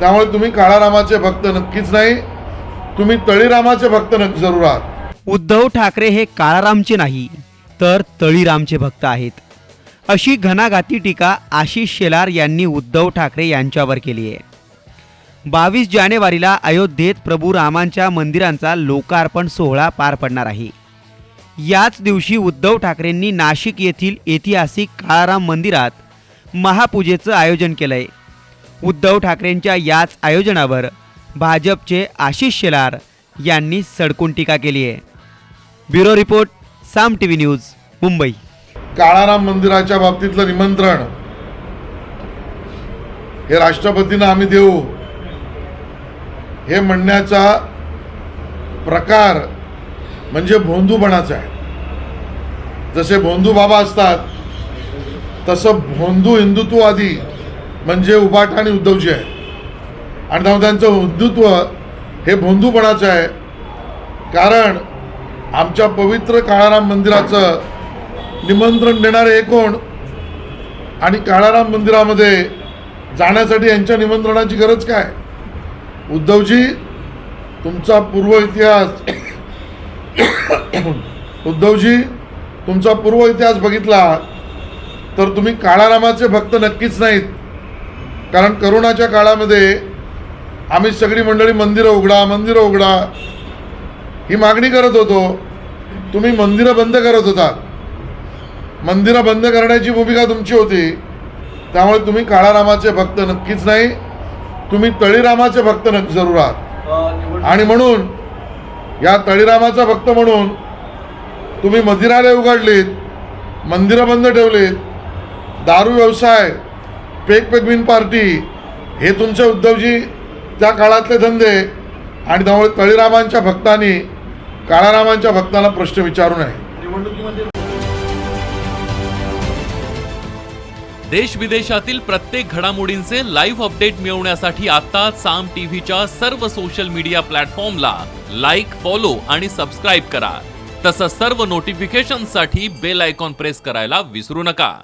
त्यामुळे तुम्ही काळारामाचे भक्त नक्कीच नाही. तुम्ही तळीरामाचे भक्त नक्की जरूर आहात. उद्धव ठाकरे हे काळारामचे नाही तर तळीरामचे भक्त आहेत. अशी घणाघाती टीका आशिष शेलार यांनी उद्धव ठाकरे यांच्यावर केली आहे. बावीस जानेवारीला अयोध्येत प्रभू रामांच्या मंदिरांचा लोकार्पण सोहळा पार पडणार आहे. याच दिवशी उद्धव ठाकरेंनी नाशिक येथील ऐतिहासिक काळाराम मंदिरात महापूजेचं आयोजन केलं आहे उद्धव ठाकरेंच्या याच आयोजनावर भाजपचे आशिष शेलार यांनी सडकून टीका केली आहे. Bureau report Saam T V news Mumbai. Kalaram मंदिराच्या बाबतीतलं निमंत्रण. हे राष्ट्रपतींना आम्ही देऊ. हे म्हणण्याचा प्रकार म्हणजे भोंदूपणाचा आहे. जसे भोंदू बाबा असतात तसं भोंदू हिंदुत्ववादी म्हणजे उबाठ आणि उद्धवजी आहे आणि त्यामुळे त्यांचं हिंदुत्व हे भोंदूपणाचं आहे. कारण आमच्या पवित्र काळाराम मंदिराचं निमंत्रण देणारे हे कोण? आणि काळाराम मंदिरामध्ये जाण्यासाठी यांच्या निमंत्रणाची गरज काय? उद्धवजी तुमचा पूर्व इतिहास उद्धवजी तुमचा पूर्व इतिहास बघितला तर तुम्ही काळारामाचे भक्त नक्कीच नाहीत. कारण करोनाच्या काळामध्ये आम्ही सगळी मंडळी मंदिरं उघडा मंदिरं उघडा. ही मागणी करत होतो. तुम्ही मंदिरं बंद करत होता मंदिरं बंद करण्याची भूमिका तुमची होती. त्यामुळे तुम्ही काळारामाचे भक्त नक्कीच नाही. तुम्ही तळीरामाचे भक्त नक्की जरूर आहात. आणि म्हणून या तळीरामाचा भक्त म्हणून तुम्ही मंदिरालय उघडलीत मंदिरं बंद ठेवलीत दारू व्यवसाय पेक पेगविन पार्टी हे तुमचे उद्धवजी त्या काळातले धंदे आणि त्यामुळे तळीरामांच्या भक्तांनी काळारामांच्या भक्तांना प्रश्न विचारू नये. देश विदेशातील प्रत्येक घडामोडींचे लाईव्ह अपडेट मिळवण्यासाठी आता साम टीव्हीच्या सर्व सोशल मीडिया प्लॅटफॉर्मला लाईक फॉलो आणि सबस्क्राईब करा. तसंच सर्व नोटिफिकेशनसाठी बेल आयकॉन प्रेस करायला विसरू नका.